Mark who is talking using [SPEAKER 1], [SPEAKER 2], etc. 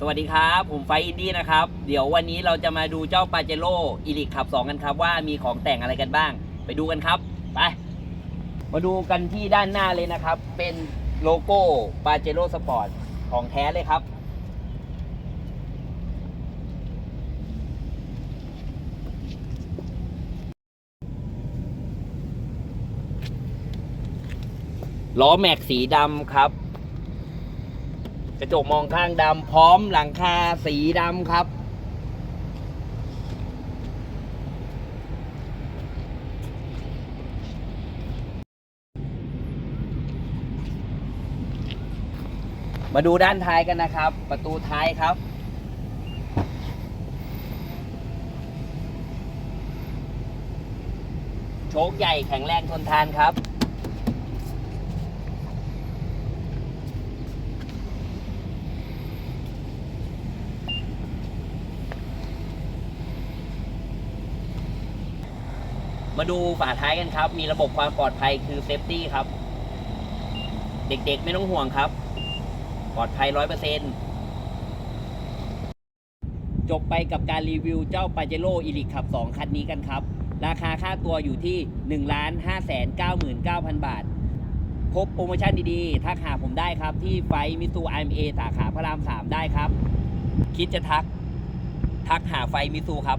[SPEAKER 1] สวัสดีครับ ผมไฟอินดี้นะครับ เดี๋ยววันนี้เราจะมาดูเจ้าปาเจโร่อีลิกขับ 2 กันครับ ว่ามีของแต่งอะไรกันบ้าง ไปดูกันครับ ไป มาดูกันที่ด้านหน้าเลยนะครับ เป็นโลโก้ปาเจโร่สปอร์ตของแท้เลยครับ ล้อแม็กสีดำครับ กระจกมองข้างดำพร้อมหลังคาสีดำครับ มาดูด้านท้ายกันนะครับ ประตูท้ายครับโชคใหญ่แข็งแรงทนทานครับ มาดูฝาท้ายกันครับ มีระบบความปลอดภัยคือเซฟตี้ครับ เด็กๆไม่ต้องห่วงครับ ปลอดภัยร้อยเปอร์เซ็นจบไปกับการรีวิวเจ้าปาเจโร่อีลิกขับ 2 คันนี้กันครับ ราคาค่าตัวอยู่ที่ 1 5 9 9 9 0 0 บาท พบโปรโมชั่นดีๆ ทักหาผมได้ครับ ที่ไฟมิสูไอเอสาขาพระราม 3 ได้ครับ คิดจะทัก ทักหาไฟมิสูครับ